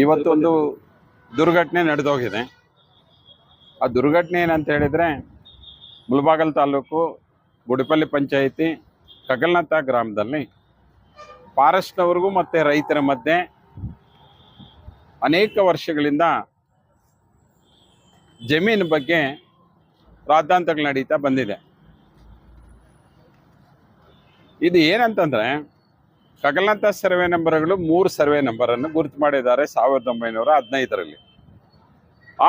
ಇವತ್ತು ಒಂದು ದುರ್ಘಟನೆ ನಡೆದೋಗಿದೆ. ಆ ದುರ್ಘಟನೆ ಏನಂತ ಹೇಳಿದ್ರೆ, ಮುಲ್ಬಾಗಲ್ ತಾಲೂಕು ಗುಡಿಪಲ್ಲಿ ಪಂಚಾಯಿತಿ ಕಗಲ್ನಾಥ ಗ್ರಾಮದಲ್ಲಿ ಫಾರೆಸ್ಟ್ನವ್ರಿಗೂ ಮತ್ತು ರೈತರ ಮಧ್ಯೆ ಅನೇಕ ವರ್ಷಗಳಿಂದ ಜಮೀನು ಬಗ್ಗೆ ರಾದ್ದಾಂತಗಳು ನಡೀತಾ ಬಂದಿದೆ. ಇದು ಏನಂತಂದ್ರೆ ಕಗಲಂತ ಸರ್ವೆ ನಂಬರ್ಗಳು ಮೂರು ಸರ್ವೆ ನಂಬರನ್ನು ಗುರುತು ಮಾಡಿದ್ದಾರೆ ಸಾವಿರದ ಒಂಬೈನೂರ ಹದಿನೈದರಲ್ಲಿ.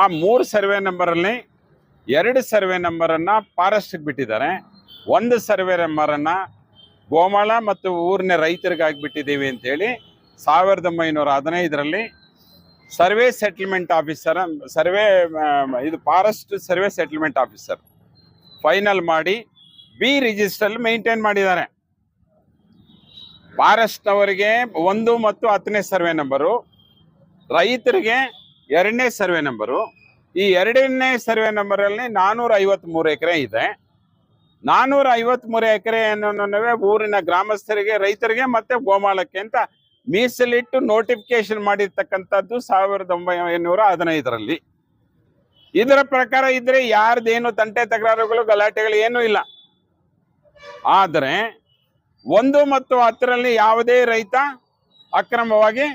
ಆ ಮೂರು ಸರ್ವೆ ನಂಬರಲ್ಲಿ ಎರಡು ಸರ್ವೆ ನಂಬರನ್ನು ಫಾರೆಸ್ಟ್ಗೆ ಬಿಟ್ಟಿದ್ದಾರೆ. ಒಂದು ಸರ್ವೆ ನಂಬರನ್ನು ಗೋಮಾಳ ಮತ್ತು ಊರಿನ ರೈತರಿಗಾಗಿ ಬಿಟ್ಟಿದ್ದೀವಿ ಅಂತೇಳಿ ಸಾವಿರದ ಒಂಬೈನೂರ ಹದಿನೈದರಲ್ಲಿ ಸರ್ವೆ ಸೆಟಲ್ಮೆಂಟ್ ಆಫೀಸರ್, ಸರ್ವೆ ಇದು forest survey settlement officer final ಮಾಡಿ ಬಿ ರಿಜಿಸ್ಟ್ರಲ್ಲಿ ಮೇಂಟೈನ್ ಮಾಡಿದ್ದಾರೆ. ಫಾರೆಸ್ಟ್ನವರಿಗೆ ಒಂದು ಮತ್ತು ಹತ್ತನೇ ಸರ್ವೆ ನಂಬರು, ರೈತರಿಗೆ ಎರಡನೇ ಸರ್ವೆ ನಂಬರು. ಈ ಎರಡನೇ ಸರ್ವೆ ನಂಬರಲ್ಲಿ ನಾನ್ನೂರ ಐವತ್ಮೂರು ಎಕರೆ ಇದೆ. ನಾನ್ನೂರ ಐವತ್ಮೂರು ಎಕರೆಯನ್ನು ಊರಿನ ಗ್ರಾಮಸ್ಥರಿಗೆ, ರೈತರಿಗೆ ಮತ್ತೆ ಗೋಮಾಳಕ್ಕೆ ಅಂತ ಮೀಸಲಿಟ್ಟು ನೋಟಿಫಿಕೇಶನ್ ಮಾಡಿರ್ತಕ್ಕಂಥದ್ದು ಸಾವಿರದ ಒಂಬೈನೂರ ಹದಿನೈದರಲ್ಲಿ. ಇದರ ಪ್ರಕಾರ ಇದ್ರೆ ಯಾರ್ದೇನು ತಂಟೆ ತಕರಾರುಗಳು ಗಲಾಟೆಗಳು ಏನೂ ಇಲ್ಲ. ಆದರೆ ಒಂದು ಮತ್ತು ಹತ್ತರಲ್ಲಿ ಯಾವುದೇ ರೈತ ಅಕ್ರಮವಾಗಿ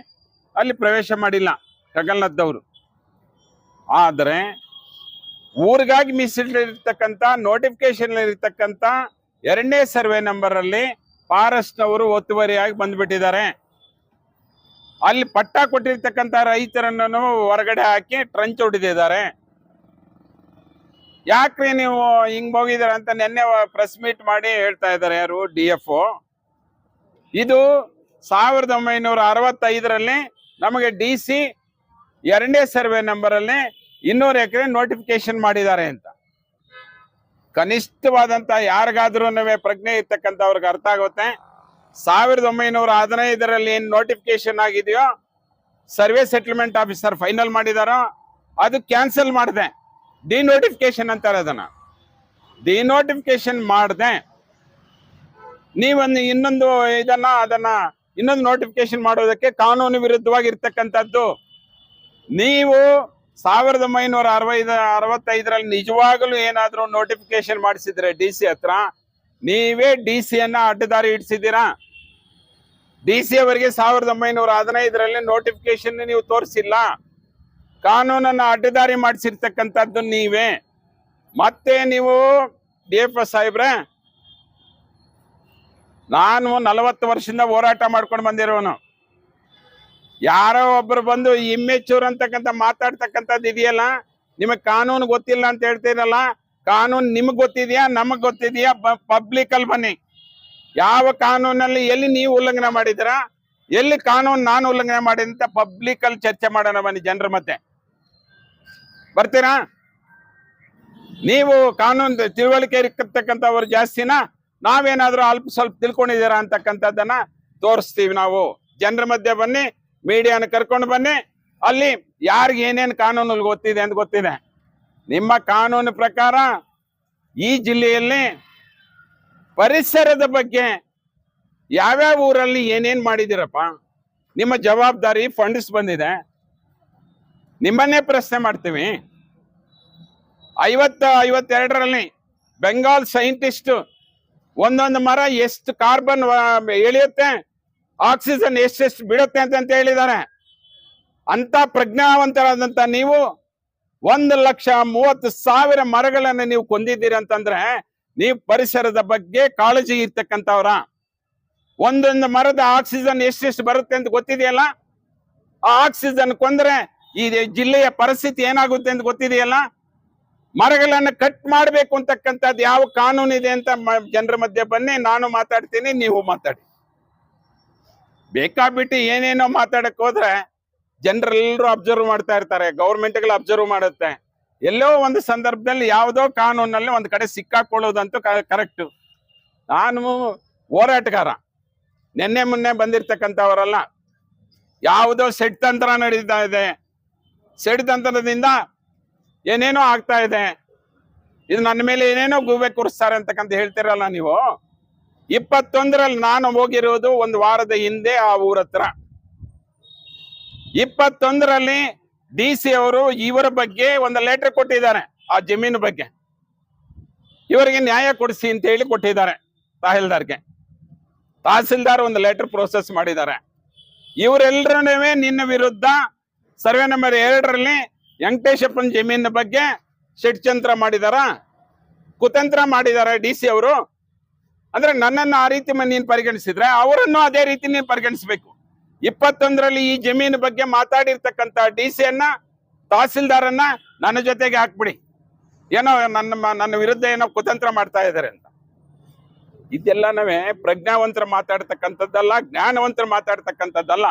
ಅಲ್ಲಿ ಪ್ರವೇಶ ಮಾಡಿಲ್ಲ ಕಗಲ್ನದ್ದವರು ಆದರೆ ಊರಿಗಾಗಿ ಮೀಸಲಿರ್ತಕ್ಕಂಥ ನೋಟಿಫಿಕೇಶನ್ ಎರಡನೇ ಸರ್ವೆ ನಂಬರಲ್ಲಿ ಫಾರೆಸ್ಟ್ನವರು ಒತ್ತುವರಿಯಾಗಿ ಬಂದ್ಬಿಟ್ಟಿದ್ದಾರೆ. ಅಲ್ಲಿ ಪಟ್ಟ ಕೊಟ್ಟಿರ್ತಕ್ಕಂಥ ರೈತರನ್ನು ಹೊರಗಡೆ ಹಾಕಿ ಟ್ರಂಚ್ ಹೊಡೆದಿದ್ದಾರೆ. ಯಾಕ್ರಿ ನೀವು ಹಿಂಗ್ ಹೋಗಿದ್ದೀರ ಅಂತ ನಿನ್ನೆ ಪ್ರೆಸ್ ಮೀಟ್ ಮಾಡಿ ಹೇಳ್ತಾ ಇದ್ದಾರೆ ಯಾರು ಡಿ ಎಫ್ ಇದು ಸಾವಿರದ ಒಂಬೈನೂರ ಅರವತ್ತೈದರಲ್ಲಿ ನಮಗೆ ಡಿ ಸಿ ಎರಡನೇ ಸರ್ವೆ ನಂಬರಲ್ಲಿ ಇನ್ನೂರು ಎಕರೆ ನೋಟಿಫಿಕೇಶನ್ ಮಾಡಿದ್ದಾರೆ ಅಂತ. ಕನಿಷ್ಠವಾದಂತ ಯಾರಿಗಾದ್ರೂ ಪ್ರಜ್ಞೆ ಇರ್ತಕ್ಕಂಥವ್ರಿಗೆ ಅರ್ಥ ಆಗುತ್ತೆ. ಸಾವಿರದ ಒಂಬೈನೂರ ಹದಿನೈದರಲ್ಲಿ ಏನು ನೋಟಿಫಿಕೇಶನ್ ಆಗಿದೆಯೋ, ಸರ್ವೆ ಸೆಟಲ್ಮೆಂಟ್ ಆಫೀಸರ್ ಫೈನಲ್ ಮಾಡಿದಾರೋ, ಅದು ಕ್ಯಾನ್ಸಲ್ ಮಾಡಿದೆ. ಡಿನೋಟಿಫಿಕೇಶನ್ ಅಂತಾರೆ ಅದನ್ನ. ಡಿನೋಟಿಫಿಕೇಶನ್ ಮಾಡದೆ. ನೀವೊಂದು ಇನ್ನೊಂದು ಇದನ್ನ, ಅದನ್ನ ಇನ್ನೊಂದು ನೋಟಿಫಿಕೇಶನ್ ಮಾಡೋದಕ್ಕೆ ಕಾನೂನು ವಿರುದ್ಧವಾಗಿರ್ತಕ್ಕಂಥದ್ದು. ನೀವು ಸಾವಿರದ ಒಂಬೈನೂರ ಅರವೈದು, ಅರವತ್ತೈದರಲ್ಲಿ ನಿಜವಾಗಲೂ ಏನಾದರೂ ನೋಟಿಫಿಕೇಶನ್ ಮಾಡಿಸಿದ್ರೆ ಡಿ ಸಿ ಹತ್ರ, ನೀವೇ ಡಿ ಸಿಯನ್ನ ಅಡ್ಡದಾರಿ ಇಡಿಸಿದ್ದೀರಾ? ಡಿ ಸಿ ಅವರಿಗೆ ಸಾವಿರದ ಒಂಬೈನೂರ ಹದಿನೈದರಲ್ಲಿ ನೋಟಿಫಿಕೇಶನ್ ನೀವು ತೋರಿಸಿಲ್ಲ. ಕಾನೂನನ್ನ ಅಡ್ಡದಾರಿ ಮಾಡಿಸಿರ್ತಕ್ಕಂಥದ್ದು ನೀವೇ. ಮತ್ತೆ ನೀವು ಡಿ ಎಫ್ ಎಸ್ ಸಾಹೇಬ್ರೆ, ನಾನು ನಲವತ್ತು ವರ್ಷದಿಂದ ಹೋರಾಟ ಮಾಡ್ಕೊಂಡು ಬಂದಿರೋನು. ಯಾರೋ ಒಬ್ರು ಬಂದು ಇಮ್ಮೆಚೂರ್ ಅಂತಕ್ಕಂಥ ಮಾತಾಡ್ತಕ್ಕಂಥದ್ದು ಇದೆಯಲ್ಲ? ನಿಮಗೆ ಕಾನೂನು ಗೊತ್ತಿಲ್ಲ ಅಂತ ಹೇಳ್ತೀರಲ್ಲ ಕಾನೂನು ನಿಮಗೆ ಗೊತ್ತಿದೆಯಾ? ನಮಗೆ ಗೊತ್ತಿದೆಯಾ? ಪಬ್ಲಿಕ್ ಅಲ್ಲಿ ಬನ್ನಿ. ಯಾವ ಕಾನೂನಲ್ಲಿ ಎಲ್ಲಿ ನೀವು ಉಲ್ಲಂಘನೆ ಮಾಡಿದಿರಾ ಎಲ್ಲಿ ಕಾನೂನು ನಾನು ಉಲ್ಲಂಘನೆ ಮಾಡಿದಂತ ಪಬ್ಲಿಕಲ್ಲಿ ಚರ್ಚೆ ಮಾಡೋಣ ಬನ್ನಿ ಜನರ ಮಧ್ಯೆ. ಬರ್ತೀರಾ? ನೀವು ಕಾನೂನು ತಿಳುವಳಿಕೆ ಇರ್ತಕ್ಕಂಥವ್ರು ಜಾಸ್ತಿನ? ನಾವೇನಾದ್ರೂ ಅಲ್ಪ ಸ್ವಲ್ಪ ತಿಳ್ಕೊಂಡಿದ್ದೀರಾ ಅಂತಕ್ಕಂಥದ್ದನ್ನ ತೋರಿಸ್ತೀವಿ ನಾವು. ಜನರ ಮಧ್ಯೆ ಬನ್ನಿ, ಮೀಡಿಯಾನ ಕರ್ಕೊಂಡು ಬನ್ನಿ. ಅಲ್ಲಿ ಯಾರಿಗೆ ಏನೇನು ಕಾನೂನು ಗೊತ್ತಿದೆ ಅಂತ ಗೊತ್ತಿದೆ. ನಿಮ್ಮ ಕಾನೂನು ಪ್ರಕಾರ ಈ ಜಿಲ್ಲೆಯಲ್ಲಿ ಪರಿಸರದ ಬಗ್ಗೆ ಯಾವ್ಯಾವ ಊರಲ್ಲಿ ಏನೇನು ಮಾಡಿದಿರಪ್ಪ ನಿಮ್ಮ ಜವಾಬ್ದಾರಿ ಫಂಡ್ಸ್ ಬಂದಿದೆ. ನಿಮ್ಮನ್ನೇ ಪ್ರಶ್ನೆ ಮಾಡ್ತೀವಿ. ಐವತ್ತ, ಐವತ್ತೆರಡರಲ್ಲಿ ಬೆಂಗಾಲ್ ಸೈಂಟಿಸ್ಟ್ ಒಂದೊಂದು ಮರ ಎಷ್ಟು ಕಾರ್ಬನ್ ಎಳೆಯುತ್ತೆ ಆಕ್ಸಿಜನ್ ಎಷ್ಟೆಷ್ಟು ಬಿಡುತ್ತೆ ಅಂತ ಹೇಳಿದ್ದಾರೆ. ಅಂತ ಪ್ರಜ್ಞಾವಂತರಾದಂಥ ನೀವು ಒಂದು ಲಕ್ಷ ಮೂವತ್ತು ಸಾವಿರ ಮರಗಳನ್ನು ನೀವು ಕೊಂದಿದ್ದೀರಿ ಅಂತಂದ್ರೆ ನೀವು ಪರಿಸರದ ಬಗ್ಗೆ ಕಾಳಜಿ ಇರ್ತಕ್ಕಂಥವ್ರ. ಒಂದೊಂದು ಮರದ ಆಕ್ಸಿಜನ್ ಎಷ್ಟೆಷ್ಟು ಬರುತ್ತೆ ಅಂತ ಗೊತ್ತಿದೆಯಲ್ಲ? ಆ ಆಕ್ಸಿಜನ್ ಕೊಂದ್ರೆ ಈ ಜಿಲ್ಲೆಯ ಪರಿಸ್ಥಿತಿ ಏನಾಗುತ್ತೆ ಅಂತ ಗೊತ್ತಿದೆಯಲ್ಲ? ಮರಗಳನ್ನ ಕಟ್ ಮಾಡಬೇಕು ಅಂತಕ್ಕಂಥದ್ದು ಯಾವ ಕಾನೂನು ಇದೆ ಅಂತ ಜನರ ಮಧ್ಯೆ ಬನ್ನಿ, ನಾನು ಮಾತಾಡ್ತೀನಿ, ನೀವು ಮಾತಾಡಿ. ಬೇಕಾಬಿಟ್ಟು ಏನೇನೋ ಮಾತಾಡಕ್ ಹೋದ್ರೆ ಜನರೆಲ್ಲರೂ ಅಬ್ಸರ್ವ್ ಮಾಡ್ತಾ ಇರ್ತಾರೆ ಗೌರ್ಮೆಂಟ್ಗಳು ಅಬ್ಸರ್ವ್ ಮಾಡುತ್ತೆ. ಎಲ್ಲೋ ಒಂದು ಸಂದರ್ಭದಲ್ಲಿ ಯಾವುದೋ ಕಾನೂನಲ್ಲಿ ಒಂದು ಕಡೆ ಸಿಕ್ಕಾಕೊಳ್ಳೋದಂತೂ ಕರೆಕ್ಟ್ ನಾನು ಹೋರಾಟಗಾರ. ನಿನ್ನೆ, ಮೊನ್ನೆ ಬಂದಿರ್ತಕ್ಕಂಥವರಲ್ಲ, ಯಾವುದೋ ಸೆಟ್ ತಂತ್ರ ನಡೀತಾ ಇದೆ ಸೆಟ್ ತಂತ್ರದಿಂದ ಏನೇನೋ ಆಗ್ತಾ ಇದೆ. ಇದು ನನ್ನ ಮೇಲೆ ಏನೇನೋ ಗೂಬೆ ಕೂರಿಸ್ತಾರೆ ಅಂತಕ್ಕಂತ ಹೇಳ್ತಿರಲ್ಲ ನೀವು. ಇಪ್ಪತ್ತೊಂದರಲ್ಲಿ ನಾನು ಹೋಗಿರೋದು ಒಂದು ವಾರದ ಹಿಂದೆ ಆ ಊರ ಹತ್ರ ಇಪ್ಪತ್ತೊಂದರಲ್ಲಿ ಡಿ ಸಿ ಅವರು ಇವರ ಬಗ್ಗೆ ಒಂದು ಲೆಟರ್ ಕೊಟ್ಟಿದ್ದಾರೆ, ಆ ಜಮೀನು ಬಗ್ಗೆ. ಇವರಿಗೆ ನ್ಯಾಯ ಕೊಡಿಸಿ ಅಂತ ಹೇಳಿ ಕೊಟ್ಟಿದ್ದಾರೆ ತಹಸೀಲ್ದಾರ್ಗೆ. ತಹಸೀಲ್ದಾರ್ ಒಂದು ಲೆಟರ್ ಪ್ರೋಸೆಸ್ ಮಾಡಿದ್ದಾರೆ. ಇವರೆಲ್ಲರೂ ನಿನ್ನ ವಿರುದ್ಧ ಸರ್ವೆ ನಂಬರ್ ಎರಡರಲ್ಲಿ ವೆಂಕಟೇಶಪ್ಪನ ಜಮೀನಿನ ಬಗ್ಗೆ ಷಡ್ಚಂತ್ರ ಮಾಡಿದಾರ. ಕುತಂತ್ರ ಮಾಡಿದಾರ ಡಿ ಸಿ ಅವರು. ಅಂದ್ರೆ ನನ್ನನ್ನು ಆ ರೀತಿ ನೀನು ಪರಿಗಣಿಸಿದ್ರೆ ಅವರನ್ನು ಅದೇ ರೀತಿ ನೀನ್ ಪರಿಗಣಿಸಬೇಕು. ಇಪ್ಪತ್ತೊಂದರಲ್ಲಿ ಈ ಜಮೀನು ಬಗ್ಗೆ ಮಾತಾಡಿರ್ತಕ್ಕಂತ ಡಿ ಸಿ ಅನ್ನ, ತಹಸೀಲ್ದಾರನ್ನ ನನ್ನ ಜೊತೆಗೆ ಹಾಕ್ಬಿಡಿ. ಏನೋ ನನ್ನ ನನ್ನ ವಿರುದ್ಧ ಏನೋ ಕುತಂತ್ರ ಮಾಡ್ತಾ ಇದ್ದಾರೆ ಅಂತ. ಇದೆಲ್ಲನವೇ ಪ್ರಜ್ಞಾವಂತರ ಮಾತಾಡ್ತಕ್ಕಂಥದ್ದಲ್ಲ, ಜ್ಞಾನವಂತರ ಮಾತಾಡ್ತಕ್ಕಂಥದ್ದಲ್ಲ.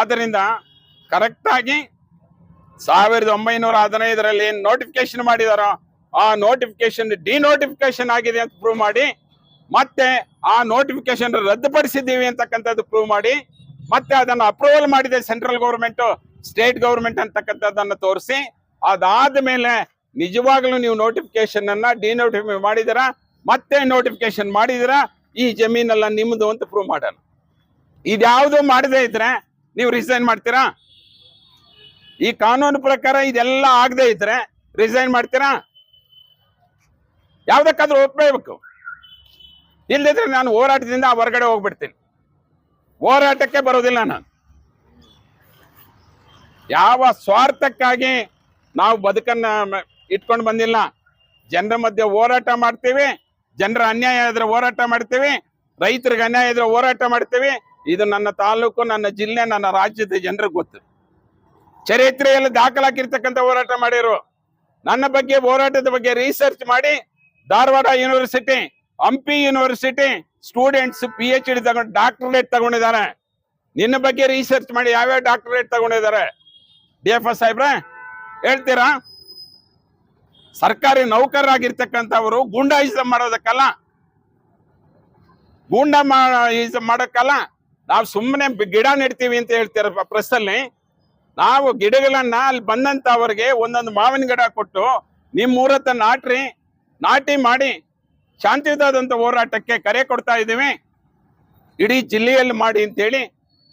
ಆದ್ದರಿಂದ ಕರೆಕ್ಟ್ ಆಗಿ ಸಾವಿರದ ಒಂಬೈನೂರ ಹದಿನೈದರಲ್ಲಿ ಏನು ನೋಟಿಫಿಕೇಶನ್ ಮಾಡಿದಾರೋ, ಆ ನೋಟಿಫಿಕೇಶನ್ ಡಿನೋಟಿಫಿಕೇಶನ್ ಆಗಿದೆ ಅಂತ ಪ್ರೂವ್ ಮಾಡಿ, ಮತ್ತೆ ಆ ನೋಟಿಫಿಕೇಶನ್ ರದ್ದುಪಡಿಸಿದ್ದೀವಿ ಅಂತಕ್ಕಂಥದ್ದು ಪ್ರೂವ್ ಮಾಡಿ, ಮತ್ತೆ ಅದನ್ನು ಅಪ್ರೂವಲ್ ಮಾಡಿದೆ ಸೆಂಟ್ರಲ್ ಗೌರ್ಮೆಂಟ್ ಸ್ಟೇಟ್ ಗೌರ್ಮೆಂಟ್ ಅಂತಕ್ಕಂಥದ್ದನ್ನು ತೋರಿಸಿ, ಅದಾದ ಮೇಲೆ ನಿಜವಾಗ್ಲೂ ನೀವು ನೋಟಿಫಿಕೇಶನ್ ಅನ್ನ ಡಿನೋಟಿಫೈ ಮಾಡಿದಿರಾ ಮತ್ತೆ ನೋಟಿಫಿಕೇಶನ್ ಮಾಡಿದಿರಾ ಈ ಜಮೀನೆಲ್ಲ ನಿಮ್ಮದು ಅಂತ ಪ್ರೂವ್ ಮಾಡೋಣ. ಇದ್ಯಾವುದು ಮಾಡದೇ ಇದ್ರೆ ನೀವು ರಿಸೈನ್ ಮಾಡ್ತೀರಾ? ಈ ಕಾನೂನು ಪ್ರಕಾರ ಇದೆಲ್ಲ ಆಗದೆ ಇದ್ರೆ ರಿಸೈನ್ ಮಾಡ್ತೀರಾ? ಯಾವ್ದಕ್ಕಾದ್ರೂ ಒಪ್ಪಬೇಕು ಇಲ್ಲದಿದ್ರೆ ನಾನು ಹೋರಾಟದಿಂದ ಹೊರಗಡೆ ಹೋಗ್ಬಿಡ್ತೀನಿ. ಹೋರಾಟಕ್ಕೆ ಬರೋದಿಲ್ಲ ನಾನು. ಯಾವ ಸ್ವಾರ್ಥಕ್ಕಾಗಿ ನಾವು ಬದುಕನ್ನ ಇಟ್ಕೊಂಡು ಬಂದಿಲ್ಲ. ಜನರ ಮಧ್ಯೆ ಹೋರಾಟ ಮಾಡ್ತೀವಿ, ಜನರ ಅನ್ಯಾಯ ಆದ್ರೆ ಹೋರಾಟ ಮಾಡ್ತೀವಿ, ರೈತರಿಗೆ ಅನ್ಯಾಯ ಇದ್ರೆ ಹೋರಾಟ ಮಾಡ್ತೀವಿ. ಇದು ನನ್ನ ತಾಲೂಕು, ನನ್ನ ಜಿಲ್ಲೆ, ನನ್ನ ರಾಜ್ಯದ ಜನರಿಗೆ ಗೊತ್ತು. ಚರಿತ್ರೆಯಲ್ಲಿ ದಾಖಲಾಕಿರ್ತಕ್ಕಂಥ ಹೋರಾಟ ಮಾಡಿರು ನನ್ನ ಬಗ್ಗೆ, ಹೋರಾಟದ ಬಗ್ಗೆ ರಿಸರ್ಚ್ ಮಾಡಿ Dharwad university Hampi university students P H D ತಗೊಂಡು ಡಾಕ್ಟರೇಟ್ ತಗೊಂಡಿದ್ದಾರೆ. ನಿನ್ನ ಬಗ್ಗೆ ರಿಸರ್ಚ್ ಮಾಡಿ ಯಾವ್ಯಾವ ಡಾಕ್ಟರೇಟ್ ತಗೊಂಡಿದ್ದಾರೆ? ಡಿ ಎಫ್ ಎಸ್ ಸಾಹೇಬ್ರೆ, ಹೇಳ್ತೀರಾ? ಸರ್ಕಾರಿ ನೌಕರರಾಗಿರ್ತಕ್ಕಂಥವರು ಗೂಂಡಾಯಿಸಂ ಮಾಡೋದಕ್ಕಲ್ಲ. ಗೂಂಡ ಮಾಡೋಕ್ಕಲ್ಲ. ನಾವು ಸುಮ್ಮನೆ ಗಿಡ ನೆಡ್ತೀವಿ ಅಂತ ಹೇಳ್ತೀರ ಪ್ರೆಸ್ ಅಲ್ಲಿ? ನಾವು ಗಿಡಗಳನ್ನ ಅಲ್ಲಿ ಬಂದಂತವರಿಗೆ ಒಂದೊಂದು ಮಾವಿನ ಗಿಡ ಕೊಟ್ಟು ನಿಮ್ಮ ಊರತ್ತ ನಾಟ್ರಿ, ನಾಟಿ ಮಾಡಿ ಶಾಂತಿಯುತವಾದಂಥ ಹೋರಾಟಕ್ಕೆ ಕರೆ ಕೊಡ್ತಾ ಇದ್ದೀವಿ. ಇಡೀ ಜಿಲ್ಲೆಯಲ್ಲಿ ಮಾಡಿ ಅಂತೇಳಿ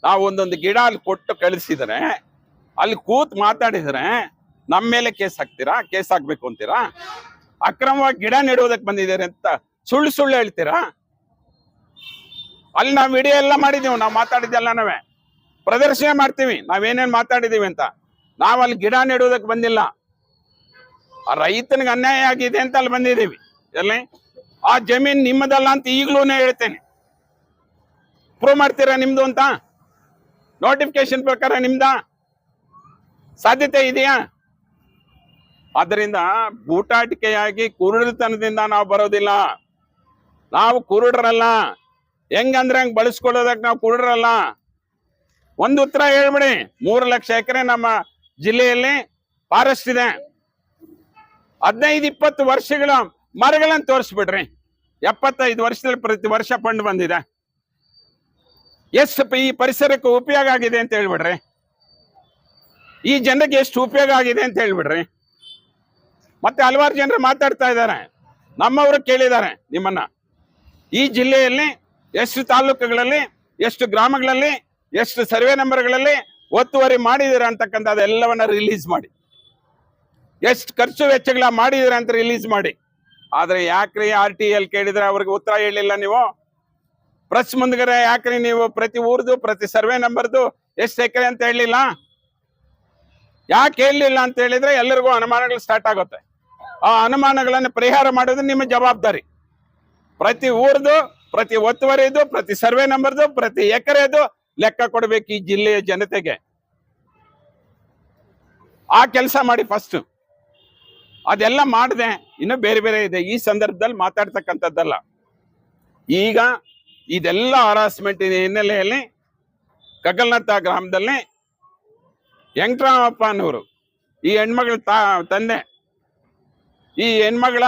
ನಾವು ಒಂದೊಂದು ಗಿಡ ಅಲ್ಲಿ ಕೊಟ್ಟು ಕಳಿಸಿದರೆ, ಅಲ್ಲಿ ಕೂತ್ ಮಾತಾಡಿದ್ರೆ ನಮ್ಮ ಮೇಲೆ ಕೇಸ್ ಹಾಕ್ತೀರಾ, ಕೇಸ್ ಹಾಕ್ಬೇಕು ಅಂತೀರಾ? ಅಕ್ರಮವಾಗಿ ಗಿಡ ನೆಡುವುದಕ್ಕೆ ಬಂದಿದ್ದಾರೆ ಅಂತ ಸುಳ್ಳು ಸುಳ್ಳು ಹೇಳ್ತೀರಾ? ಅಲ್ಲಿ ನಾವು ವಿಡಿಯೋ ಎಲ್ಲ ಮಾಡಿದೀವಿ ನಾವು ಮಾತಾಡಿದ್ದೆಲ್ಲ ನಾವೇ. ಪ್ರದರ್ಶನ ಮಾಡ್ತೀವಿ, ನಾವೇನೇನ್ ಮಾತಾಡಿದೀವಿ ಅಂತ. ನಾವು ಅಲ್ಲಿ ಗಿಡ ನೆಡುವುದಕ್ಕೆ ಬಂದಿಲ್ಲ. ರೈತನಿಗೆ ಅನ್ಯಾಯ ಆಗಿದೆ ಅಂತ ಅಲ್ಲಿ ಬಂದಿದ್ದೀವಿ, ಎಲ್ಲಿ? ಆ ಜಮೀನ್ ನಿಮ್ಮದಲ್ಲ ಅಂತ ಈಗಲೂ ಹೇಳ್ತೇನೆ. ಪ್ರೂವ್ ಮಾಡ್ತೀರಾ ನಿಮ್ದು ಅಂತ? ನೋಟಿಫಿಕೇಶನ್ ಪ್ರಕಾರ ನಿಮ್ದ? ಸಾಧ್ಯತೆ ಇದೆಯಾ? ಅದರಿಂದ ಬೂಟಾಟಿಕೆಯಾಗಿ ಕುರುಡತನದಿಂದ ನಾವು ಬರೋದಿಲ್ಲ. ನಾವು ಕುರುಡರಲ್ಲ. ಹೆಂಗಂದ್ರೆ ಹಂಗ್ ಬಳಸ್ಕೊಳ್ಳೋದಕ್ಕೆ ನಾವು ಕುರುಡರಲ್ಲ. ಒಂದು ಉತ್ತರ ಹೇಳ್ಬಿಡಿ. ಮೂರು ಲಕ್ಷ ಎಕರೆ ನಮ್ಮ ಜಿಲ್ಲೆಯಲ್ಲಿ ಫಾರೆಸ್ಟ್ ಇದೆ. ಹದಿನೈದು, ಇಪ್ಪತ್ತು ವರ್ಷಗಳ ಮರಗಳನ್ನ ತೋರಿಸ್ಬಿಡ್ರಿ. ಎಪ್ಪತ್ತೈದು ವರ್ಷದಲ್ಲಿ ಪ್ರತಿ ವರ್ಷ ಫಂಡ್ ಬಂದಿದೆ. ಎಷ್ಟು ಈ ಪರಿಸರಕ್ಕೆ ಉಪಯೋಗ ಆಗಿದೆ ಅಂತ ಹೇಳ್ಬಿಡ್ರಿ. ಈ ಜನರಿಗೆ ಎಷ್ಟು ಉಪಯೋಗ ಆಗಿದೆ ಅಂತ ಹೇಳ್ಬಿಡ್ರಿ. ಮತ್ತೆ ಹಲವಾರು ಜನರು ಮಾತಾಡ್ತಾ ಇದ್ದಾರೆ. ನಮ್ಮವರು ಕೇಳಿದ್ದಾರೆ ನಿಮ್ಮನ್ನ. ಈ ಜಿಲ್ಲೆಯಲ್ಲಿ ಎಷ್ಟು ತಾಲೂಕುಗಳಲ್ಲಿ, ಎಷ್ಟು ಗ್ರಾಮಗಳಲ್ಲಿ ಎಷ್ಟು ಸರ್ವೆ ನಂಬರ್ಗಳಲ್ಲಿ ಒತ್ತುವರಿ ಮಾಡಿದ್ದೀರಾ ಅಂತಕ್ಕಂಥ ಅದೆಲ್ಲವನ್ನ ರಿಲೀಸ್ ಮಾಡಿ. ಎಷ್ಟು ಖರ್ಚು ವೆಚ್ಚಗಳ ಮಾಡಿದ್ದೀರಾ ಅಂತ ರಿಲೀಸ್ ಮಾಡಿ. ಆದ್ರೆ ಯಾಕ್ರಿ ಆರ್ ಟಿ ಎಲ್ ಕೇಳಿದ್ರೆ ಅವ್ರಿಗೆ ಉತ್ತರ ಹೇಳಿಲ್ಲ ನೀವು? ಪ್ರೆಸ್ ಮುಂದ್ಗಡೆ ಯಾಕ್ರಿ ನೀವು ಪ್ರತಿ ಊರ್ದು, ಪ್ರತಿ ಸರ್ವೆ ನಂಬರ್ದು ಎಷ್ಟು ಎಕರೆ ಅಂತ ಹೇಳಿಲ್ಲ? ಯಾಕೆ ಹೇಳಲಿಲ್ಲ ಅಂತ ಹೇಳಿದ್ರೆ ಎಲ್ಲರಿಗೂ ಅನುಮಾನಗಳು ಸ್ಟಾರ್ಟ್ ಆಗುತ್ತೆ. ಆ ಅನುಮಾನಗಳನ್ನು ಪರಿಹಾರ ಮಾಡೋದು ನಿಮ್ಮ ಜವಾಬ್ದಾರಿ. ಪ್ರತಿ ಊರ್ದು, ಪ್ರತಿ ಒತ್ತುವರಿದು, ಪ್ರತಿ ಸರ್ವೆ ನಂಬರ್ದು, ಪ್ರತಿ ಎಕರೆದು ಲೆಕ್ಕ ಕೊಡ್ಬೇಕು ಈ ಜಿಲ್ಲೆಯ ಜನತೆಗೆ. ಆ ಕೆಲಸ ಮಾಡಿ ಫಸ್ಟ್ ಅದೆಲ್ಲ ಮಾಡಿದೆ. ಇನ್ನು ಬೇರೆ ಬೇರೆ ಇದೆ. ಈ ಸಂದರ್ಭದಲ್ಲಿ ಮಾತಾಡ್ತಕ್ಕಂಥದ್ದಲ್ಲ. ಈಗ ಇದೆಲ್ಲ ಹರಾಸ್ಮೆಂಟ್ ಹಿನ್ನೆಲೆಯಲ್ಲಿ ಕಗಲ್ನತ್ತ ಗ್ರಾಮದಲ್ಲಿ ಅನ್ನೋರು ಈ ಹೆಣ್ಮಗಳ ತಾ, ತಂದೆ, ಈ ಹೆಣ್ಮಗಳ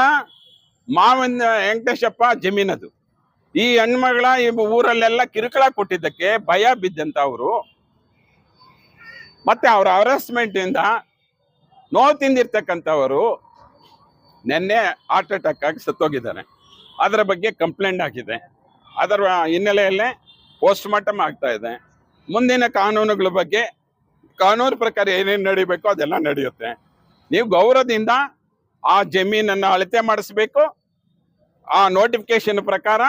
ಮಾವನ ವೆಂಕಟೇಶಪ್ಪ ಜಮೀನದು. ಈ ಹೆಣ್ಮಗಳ ಈ ಊರಲ್ಲೆಲ್ಲ ಕಿರುಕುಳ ಕೊಟ್ಟಿದ್ದಕ್ಕೆ ಭಯ ಬಿದ್ದಂತ ಅವರು. ಮತ್ತೆ ಅವರ ಹರಾಸ್ಮೆಂಟ್ ಇಂದ ನೋವು ತಿಂದಿರ್ತಕ್ಕಂಥವರು ನಿನ್ನೆ ಹಾರ್ಟ್ ಅಟ್ಯಾಕ್ ಆಗಿ ಸತ್ತೋಗಿದ್ದಾರೆ. ಅದರ ಬಗ್ಗೆ ಕಂಪ್ಲೇಂಟ್ ಆಗಿದೆ. ಅದರ ಹಿನ್ನೆಲೆಯಲ್ಲೇ ಪೋಸ್ಟ್ ಮಾರ್ಟಮ್ ಆಗ್ತಾ ಇದೆ. ಮುಂದಿನ ಕಾನೂನುಗಳ ಬಗ್ಗೆ ಕಾನೂನು ಪ್ರಕಾರ ಏನೇನು ನಡಿಬೇಕು ಅದೆಲ್ಲ ನಡೆಯುತ್ತೆ. ನೀವು ಗೌರವದಿಂದ ಆ ಜಮೀನನ್ನು ಅಳತೆ ಮಾಡಿಸ್ಬೇಕು. ಆ ನೋಟಿಫಿಕೇಶನ್ ಪ್ರಕಾರ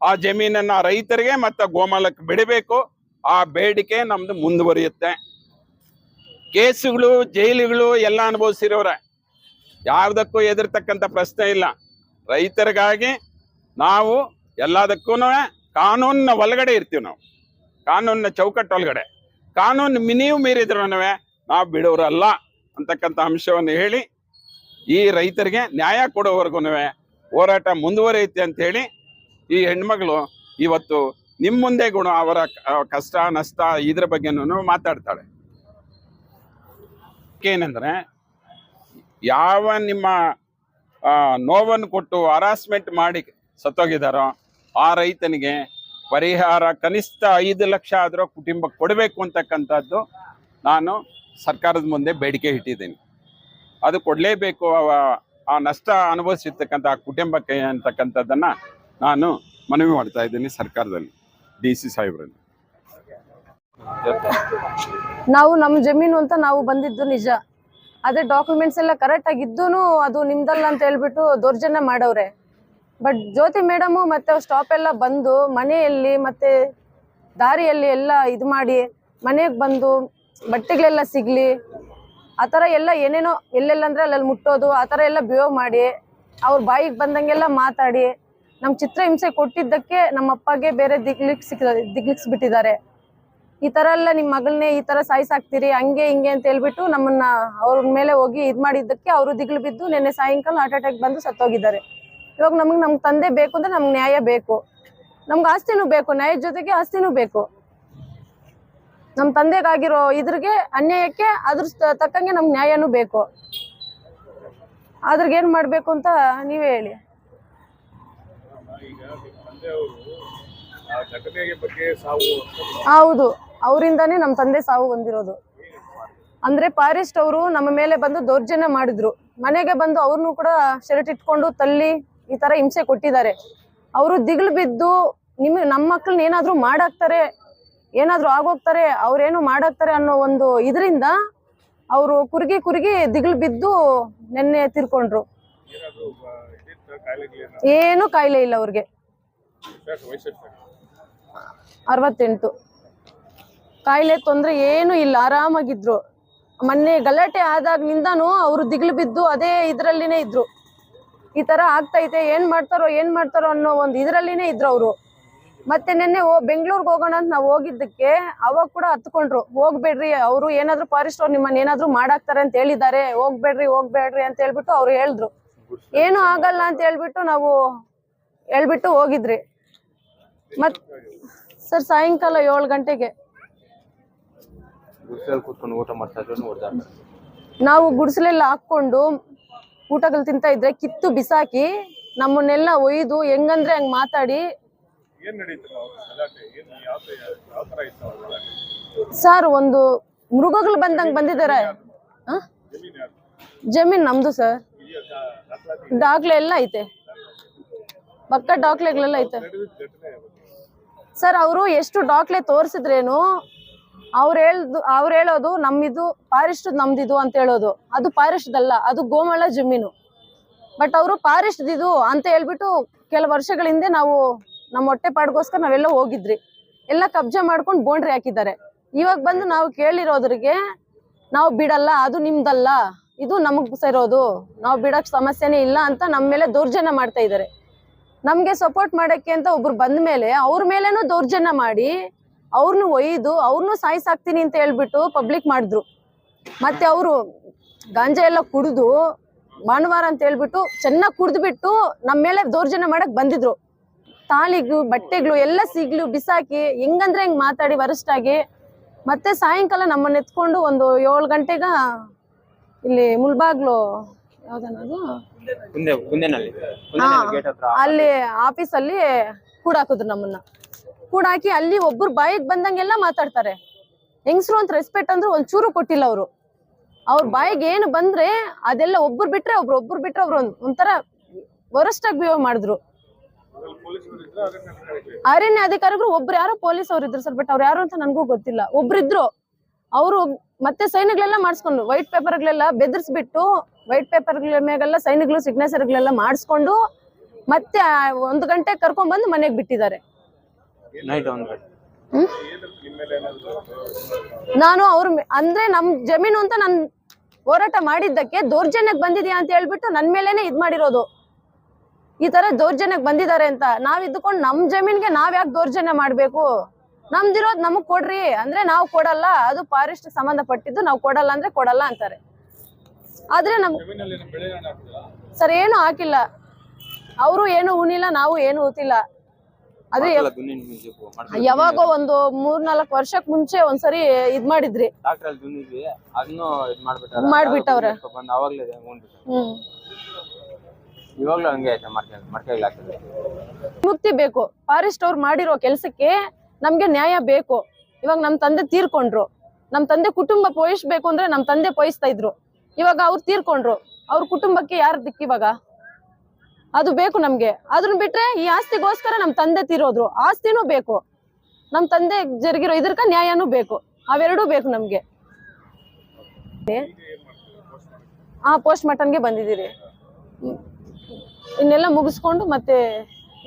ಆ ಜಮೀನನ್ನ ರೈತರಿಗೆ ಮತ್ತು ಗೋಮಾಲಕ್ಕೆ ಬಿಡಬೇಕು. ಆ ಬೇಡಿಕೆ ನಮ್ದು ಮುಂದುವರಿಯುತ್ತೆ. ಕೇಸುಗಳು, ಜೈಲುಗಳು ಎಲ್ಲ ಅನುಭವಿಸಿರೋರೆ. ಯಾವ್ದಕ್ಕೂ ಎದುರ್ತಕ್ಕಂಥ ಪ್ರಶ್ನೆ ಇಲ್ಲ. ರೈತರಿಗಾಗಿ ನಾವು ಎಲ್ಲದಕ್ಕೂ ಕಾನೂನಿನ ಒಳಗಡೆ ಇರ್ತೀವಿ ನಾವು. ಕಾನೂನಿನ ಚೌಕಟ್ಟು ಒಳಗಡೆ. ಕಾನೂನು ಮಿನಿಯು ಮೀರಿದ್ರೂ ನಾವು ಬಿಡೋರಲ್ಲ ಅಂತಕ್ಕಂಥ ಅಂಶವನ್ನು ಹೇಳಿ ಈ ರೈತರಿಗೆ ನ್ಯಾಯ ಕೊಡೋವರೆಗೂ ಹೋರಾಟ ಮುಂದುವರಿಯುತ್ತೆ ಅಂತ ಹೇಳಿ ಈ ಹೆಣ್ಮಗಳು ಇವತ್ತು ನಿಮ್ಮ ಮುಂದೆ ಗುಣ ಅವರ ಕಷ್ಟ, ನಷ್ಟ ಇದ್ರ ಬಗ್ಗೆನೂ ಮಾತಾಡ್ತಾಳೆ. ಏನಂದ್ರೆ, ಯಾವ ನಿಮ್ಮ ನೋವನ್ನು ಕೊಟ್ಟು ಹರಾಸ್ಮೆಂಟ್ ಮಾಡಿ ಸತ್ತೋಗಿದಾರೋ ಆ ರೈತನಿಗೆ ಪರಿಹಾರ ಕನಿಷ್ಠ ಐದು ಲಕ್ಷ ಆದರೂ ಕುಟುಂಬ ಕೊಡಬೇಕು ಅಂತಕ್ಕಂಥದ್ದು ನಾನು ಸರ್ಕಾರದ ಮುಂದೆ ಬೇಡಿಕೆ ಇಟ್ಟಿದ್ದೀನಿ. ಅದು ಕೊಡಲೇಬೇಕು ಆ ನಷ್ಟ ಅನುಭವಿಸಿರ್ತಕ್ಕಂಥ ಕುಟುಂಬಕ್ಕೆ ಅಂತಕ್ಕಂಥದ್ದನ್ನು ನಾನು ಮನವಿ ಮಾಡ್ತಾ ಇದ್ದೀನಿ ಸರ್ಕಾರದಲ್ಲಿ, ಡಿ ಸಿ ಸಾಹೇಬ್ರಲ್ಲಿ. ನಾವು ನಮ್ಮ ಜಮೀನು ಅಂತ ನಾವು ಬಂದಿದ್ದು ನಿಜ. ಅದೇ ಡಾಕ್ಯುಮೆಂಟ್ಸ್ ಎಲ್ಲ ಕರೆಕ್ಟ್ ಆಗಿದ್ದೂನು ಅದು ನಿಮ್ದಲ್ಲ ಅಂತ ಹೇಳ್ಬಿಟ್ಟು ದೌರ್ಜನ್ಯ ಮಾಡವ್ರೆ. ಬಟ್ ಜ್ಯೋತಿ ಮೇಡಮು ಮತ್ತೆ ಸ್ಟಾಪ್ ಎಲ್ಲ ಬಂದು ಮನೆಯಲ್ಲಿ ಮತ್ತೆ ದಾರಿಯಲ್ಲಿ ಎಲ್ಲ ಇದು ಮಾಡಿ, ಮನೆಗೆ ಬಂದು ಬಟ್ಟೆಗಳೆಲ್ಲ ಸಿಗ್ಲಿ, ಆ ಥರ ಎಲ್ಲ ಏನೇನೋ ಎಲ್ಲೆಲ್ಲ ಅಂದ್ರೆ ಅಲ್ಲಲ್ಲಿ ಮುಟ್ಟೋದು, ಆ ಥರ ಎಲ್ಲ ಬಿಹೇವ್ ಮಾಡಿ, ಅವ್ರ ಬಾಯಿಗೆ ಬಂದಂಗೆಲ್ಲ ಮಾತಾಡಿ ನಮ್ಮ ಚಿತ್ರಹಿಂಸೆ ಕೊಟ್ಟಿದ್ದಕ್ಕೆ ನಮ್ಮ ಅಪ್ಪಗೆ ಬೇರೆ ಸಿಕ್ ದಿಗ್ಲಿಕ್ಸ್ಬಿಟ್ಟಿದ್ದಾರೆ ಈ ತರ ಎಲ್ಲ ನಿಮ್ ಮಗಳನ್ನೇ ಈ ತರ ಸಾಯಿಸಾಕ್ತಿರಿ, ಹಂಗೆ ಹಿಂಗೆ ಅಂತ ಹೇಳ್ಬಿಟ್ಟು ನಮ್ಮನ್ನ ಅವ್ರ ಮೇಲೆ ಹೋಗಿ ಇದ್ ಮಾಡಿದ್ದಕ್ಕೆ ಅವರು ದಿಗ್ಲು ಬಿದ್ದು ನಿನ್ನೆ ಸಾಯಂಕಾಲ ಹಾರ್ಟ್ ಅಟ್ಯಾಕ್ ಬಂದು ಸತ್ತೋಗಿದ್ದಾರೆ. ಇವಾಗ ನಮಗೆ ನಮ್ ತಂದೆ ಬೇಕು ಅಂದ್ರೆ ನಮ್ಗೆ ನ್ಯಾಯ ಬೇಕು. ನಮ್ಗೆ ಆಸ್ತಿನೂ ಬೇಕು, ನ್ಯಾಯದ ಜೊತೆಗೆ ಆಸ್ತಿನೂ ಬೇಕು. ನಮ್ ತಂದೆಗಾಗಿರೋ ಇದ್ರಿಗೆ ಅನ್ಯಾಯಕ್ಕೆ ಅದ್ರ ತಕ್ಕಂಗೆ ನಮ್ಗೆ ನ್ಯಾಯನೂ ಬೇಕು. ಅದ್ರಿಗೆ ಏನ್ ಮಾಡ್ಬೇಕು ಅಂತ ನೀವೇ ಹೇಳಿ ಆ ಘಟನೆಗೆ ಬಗ್ಗೆ ಸಾವು ಹೌದು. ಅವರಿಂದಾನೇ ನಮ್ಮ ತಂದೆ ಸಾವು ಬಂದಿರೋದು. ಅಂದ್ರೆ ಪಾರಿಸ್ಟ್ ಅವರು ನಮ್ಮ ಮೇಲೆ ಬಂದು ದೌರ್ಜನ್ಯ ಮಾಡಿದ್ರು. ಮನೆಗೆ ಬಂದು ಅವ್ರನ್ನೂ ಕೂಡ ಶರ್ಟ್ ಇಟ್ಕೊಂಡು ತಲ್ಲಿ ಈ ತರ ಹಿಂಸೆ ಕೊಟ್ಟಿದ್ದಾರೆ. ಅವರು ದಿಗ್ಲು ಬಿದ್ದು ನಿಮ್ ನಮ್ಮ ಮಕ್ಕಳನ್ನ ಏನಾದ್ರೂ ಮಾಡಾಕ್ತಾರೆ ಏನಾದ್ರೂ ಆಗೋಗ್ತಾರೆ ಅವ್ರೇನು ಮಾಡಾಕ್ತಾರೆ ಅನ್ನೋ ಒಂದು ಇದರಿಂದ ಅವರು ಕುರುಗಿ ಕುರುಗಿ ದಿಗ್ಲು ಬಿದ್ದು ನೆನ್ನೆ ತೀರ್ಕೊಂಡ್ರು. ಏನು ಕಾಯಿಲೆ ಇಲ್ಲ ಅವ್ರಿಗೆ. ಅರವತ್ತೆಂಟು. ಕಾಯಿಲೆ ತೊಂದರೆ ಏನು ಇಲ್ಲ, ಆರಾಮಾಗಿದ್ರು. ಮೊನ್ನೆ ಗಲಾಟೆ ಆದಾಗ್ನಿಂದಾನು ಅವರು ದಿಗ್ಲು ಬಿದ್ದು ಅದೇ ಇದರಲ್ಲಿನೇ ಇದ್ರು. ಈ ತರ ಆಗ್ತೈತೆ, ಏನ್ ಮಾಡ್ತಾರೋ ಏನ್ ಮಾಡ್ತಾರೋ ಅನ್ನೋ ಒಂದು ಇದರಲ್ಲಿನೇ ಇದ್ರು ಅವರು. ಮತ್ತೆ ನಿನ್ನೆ ಬೆಂಗಳೂರಿಗೆ ಹೋಗೋಣ ಅಂತ ನಾವು ಹೋಗಿದ್ದಕ್ಕೆ ಅವಾಗ ಕೂಡ ಹತ್ಕೊಂಡ್ರು, ಹೋಗ್ಬೇಡ್ರಿ, ಅವರು ಏನಾದ್ರು ಫಾರೆಸ್ಟ್ ಅವ್ರು ನಿಮ್ಮನ್ನ ಏನಾದ್ರು ಮಾಡಾಕ್ತಾರೆ ಅಂತ ಹೇಳಿದ್ದಾರೆ, ಹೋಗ್ಬೇಡ್ರಿ ಹೋಗ್ಬೇಡ್ರಿ ಅಂತ ಹೇಳ್ಬಿಟ್ಟು ಅವ್ರು ಹೇಳಿದ್ರು. ಏನು ಆಗಲ್ಲ ಅಂತ ಹೇಳ್ಬಿಟ್ಟು ನಾವು ಹೇಳ್ಬಿಟ್ಟು ಹೋಗಿದ್ರಿ. ಮತ್ ಸರ್ ಸಾಯಂಕಾಲ ಏಳು ಗಂಟೆಗೆ. ನಾವು ಗುಡಿಸಲೆಲ್ಲ ಹಾಕೊಂಡು ಊಟಗಳು ತಿಂತಾ ಇದ್ರೆ ಕಿತ್ತು ಬಿಸಾಕಿ ನಮ್ಮನ್ನೆಲ್ಲ ಒಯ್ದು ಹೆಂಗಂದ್ರೆ ಹಂಗ್ ಮಾತಾಡಿ. ಸರ್ ಒಂದು ಮೃಗಗಳು ಬಂದಂಗ್ ಬಂದಿದ್ದಾರೆ? ಜಮೀನ್ ಯಾರು ಜಮೀನ್ ನಮ್ದು ಸರ್. ದಾಖಲೆ ಎಲ್ಲ ಐತೆ. ಪಕ್ಕ ಡಾಕ್ಲೆಗಳೆಲ್ಲ ಐತೆ? ಸರ್, ಅವರು ಎಷ್ಟು ಡಾಕ್ಲೆ ತೋರಿಸಿದ್ರೇನು, ಅವ್ರು ಹೇಳ್ದು ಅವ್ರು ಹೇಳೋದು ನಮ್ಮಿದು ಫಾರೆಸ್ಟ್ ನಮ್ದಿದು ಅಂತ ಹೇಳೋದು. ಅದು ಫಾರೆಸ್ಟ್ ಅಲ್ಲ ಅದು ಗೋಮಳ ಜಮೀನು. ಬಟ್ ಅವರು ಫಾರೆಸ್ಟ್ ಇದು ಅಂತ ಹೇಳ್ಬಿಟ್ಟು ಕೆಲವು ವರ್ಷಗಳ ಹಿಂದೆ ನಾವು ನಮ್ಮ ಹೊಟ್ಟೆ ಪಾಡ್ಗೋಸ್ಕರ ನಾವೆಲ್ಲ ಹೋಗಿದ್ರಿ. ಎಲ್ಲ ಕಬ್ಜಾ ಮಾಡ್ಕೊಂಡು ಬೋಂಡ್ರಿ ಹಾಕಿದ್ದಾರೆ. ಇವಾಗ ಬಂದು ನಾವು ಕೇಳಿರೋದ್ರಿಗೆ, ನಾವು ಬಿಡಲ್ಲ, ಅದು ನಿಮ್ದಲ್ಲ, ಇದು ನಮಗ್ ಸೇರೋದು, ನಾವು ಬಿಡಕ್ ಸಮಸ್ಯೆನೇ ಇಲ್ಲ ಅಂತ ನಮ್ಮ ಮೇಲೆ ದೌರ್ಜನ್ಯ ಮಾಡ್ತಾ ಇದ್ದಾರೆ. ನಮ್ಗೆ ಸಪೋರ್ಟ್ ಮಾಡಕ್ಕೆ ಅಂತ ಒಬ್ರು ಬಂದ ಮೇಲೆ ಅವ್ರ ಮೇಲೇನು ದೌರ್ಜನ್ಯ ಮಾಡಿ ಅವ್ರನ್ನು ಒಯ್ದು ಅವ್ರನ್ನೂ ಸಾಯಿಸಾಕ್ತೀನಿ ಅಂತ ಹೇಳ್ಬಿಟ್ಟು ಪಬ್ಲಿಕ್ ಮಾಡಿದ್ರು. ಮತ್ತೆ ಅವರು ಗಾಂಜಾ ಎಲ್ಲ ಕುಡಿದು ಭಾನುವಾರ ಅಂತ ಹೇಳ್ಬಿಟ್ಟು ಚೆನ್ನಾಗಿ ಕುಡಿದ್ಬಿಟ್ಟು ನಮ್ಮ ಮೇಲೆ ದೌರ್ಜನ್ಯ ಮಾಡಕ್ ಬಂದಿದ್ರು. ತಾಳಿಗಳು ಬಟ್ಟೆಗಳು ಎಲ್ಲ ಸಿಗ್ಲು, ಬಿಸಾಕಿ ಹೆಂಗಂದ್ರೆ ಹೆಂಗ್ ಮಾತಾಡಿ ವರಿಷ್ಠ ಆಗಿ ಮತ್ತೆ ಸಾಯಂಕಾಲ ನಮ್ಮನ್ನ ಎತ್ಕೊಂಡು ಒಂದು ಏಳು ಗಂಟೆಗ ಇಲ್ಲಿ ಮುಳ್ಬಾಗ್ಲು ಯಾವ್ದನದು ಮುಂದೆ ಆಫೀಸ್ ಹಾ. ಗೇಟ್ ಹತ್ರ ಅಲ್ಲಿ ಕೂಡ ಕೂಡಾಕಿದ್ರು ನಮ್ಮನ್ನ. ಕೂಡಾಕಿ ಅಲ್ಲಿ ಒಬ್ರು ಬಾಯಿಗೆ ಬಂದಂಗೆಲ್ಲ ಮಾತಾಡ್ತಾರೆ. ಹೆಂಗಸ್ರು ಅಂತ ರೆಸ್ಪೆಕ್ಟ್ ಅಂದ್ರೆ ಒಂಚೂರು ಕೊಟ್ಟಿಲ್ಲ ಅವರು. ಅವ್ರ ಬಾಯಿಗೆ ಏನು ಬಂದ್ರೆ ಅದೆಲ್ಲ ಒಬ್ರು ಬಿಟ್ರೆ ಒಬ್ರು ಒಬ್ರು ಬಿಟ್ರೆ ಒಬ್ರು ಒಂದ್- ವರಸ್ಟ್ ಆಗಿ ಬಿಹೇವ್ ಮಾಡಿದ್ರು. ಅರಣ್ಯ ಅಧಿಕಾರಿಗಳು ಒಬ್ರು ಯಾರೋ ಪೊಲೀಸ್ ಅವ್ರು ಇದ್ರು ಸರ್ ಬಟ್ ಅವ್ರು ಯಾರು ಅಂತ ನನಗೂ ಗೊತ್ತಿಲ್ಲ. ಒಬ್ರು ಇದ್ರು ಅವರು ಮತ್ತೆ ಸೈನ್ಗಳೆಲ್ಲ ಮಾಡಿಸ್ಕೊಂಡು ವೈಟ್ ಪೇಪರ್ಗಳೆಲ್ಲ ಬೆದರ್ಸ್ಬಿಟ್ಟು ವೈಟ್ ಪೇಪರ್ಗಳ ಮೇಲೆಲ್ಲ ಸೈನ್ಗಳು ಸಿಗ್ನೇಚರ್ಗಳೆಲ್ಲ ಮಾಡಿಸ್ಕೊಂಡು ಮತ್ತೆ ಒಂದು ಗಂಟೆ ಕರ್ಕೊಂಡ್ ಬಂದು ಮನೆಗೆ ಬಿಟ್ಟಿದ್ದಾರೆ. ನಾನು ಅವ್ರ ಅಂದ್ರೆ ನಮ್ ಜಮೀನು ಅಂತ ನಾನು ಹೋರಾಟ ಮಾಡಿದ್ದಕ್ಕೆ ದೌರ್ಜನ್ಯಕ್ಕೆ ಬಂದಿದ್ಯಾ ಅಂತ ಹೇಳ್ಬಿಟ್ಟು ನನ್ ಮೇಲೇನೆ ಇದ್ ಮಾಡಿರೋದು. ಈ ತರ ದೌರ್ಜನ್ಯಕ್ ಬಂದಿದ್ದಾರೆ ಅಂತ. ನಾವ್ ಇದ್ದುಕೊಂಡು ನಮ್ ಜಮೀನ್ಗೆ ನಾವ್ ಯಾಕೆ ದೌರ್ಜನ್ಯ ಮಾಡ್ಬೇಕು? ನಮ್ದಿರೋದ್ ನಮಗ್ ಕೊಡ್ರಿ. ಅಂದ್ರೆ ನಾವು ಕೊಡಲ್ಲ. ಅದು ಫಾರೆಸ್ಟ್ ಸಂಬಂಧಪಟ್ಟಿದ್ದು ನಾವು ಕೊಡಲ್ಲ ಅಂದ್ರೆ ಕೊಡಲ್ಲ ಅಂತಾರೆ. ಆದ್ರೆ ನಮ್ ಸರ್ ಏನು ಹಾಕಿಲ್ಲ. ಅವರು ಏನು ಉಣಿಲ್ಲ ನಾವು ಏನು ಊತಿಲ್ಲ. ಅದೇ ಯಾವಾಗೋ ಒಂದು ಮೂರ್ ನಾಲ್ಕು ವರ್ಷಕ್ ಮುಂಚೆ ಒಂದ್ಸರಿ ಇದ್ ಮಾಡಿದ್ರಿ. ಮಾಡ್ಬಿಟ್ಟವ್ರೆ. ಮುಕ್ತಿ ಬೇಕು. ಫಾರೆಸ್ಟ್ ಅವ್ರು ಮಾಡಿರೋ ಕೆಲ್ಸಕ್ಕೆ ನಮ್ಗೆ ನ್ಯಾಯ ಬೇಕು. ಇವಾಗ ನಮ್ ತಂದೆ ತೀರ್ಕೊಂಡ್ರು. ನಮ್ ತಂದೆ ಕುಟುಂಬ ಪೋಯಿಸ್ಬೇಕು ಅಂದ್ರೆ ನಮ್ ತಂದೆ ಪೋಯಿಸ್ತಾ ಇದ್ರು. ಇವಾಗ ಅವ್ರು ತೀರ್ಕೊಂಡ್ರು. ಅವ್ರ ಕುಟುಂಬಕ್ಕೆ ಯಾರು ದಿಕ್ಕು ಇವಾಗ? ಅದು ಬೇಕು ನಮ್ಗೆ. ಅದನ್ನ ಬಿಟ್ರೆ ಈ ಆಸ್ತಿಗೋಸ್ಕರ ನಮ್ ತಂದೆ ತೀರೋದ್ರು. ಆಸ್ತಿನೂ ಬೇಕು. ನಮ್ ತಂದೆ ಜರುಗಿರೋ ಇದ್ರಕ ನ್ಯಾಯನೂ ಬೇಕು. ಅವೆರಡೂ ಬೇಕು ನಮ್ಗೆ. ಆ ಪೋಸ್ಟ್ ಮಾರ್ಟಮ್ಗೆ ಬಂದಿದ್ದೀರಿ. ಇನ್ನೆಲ್ಲ ಮುಗಿಸ್ಕೊಂಡು ಮತ್ತೆ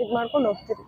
ಇದ್ ಮಾಡ್ಕೊಂಡು ಹೋಗ್ತೀರಿ.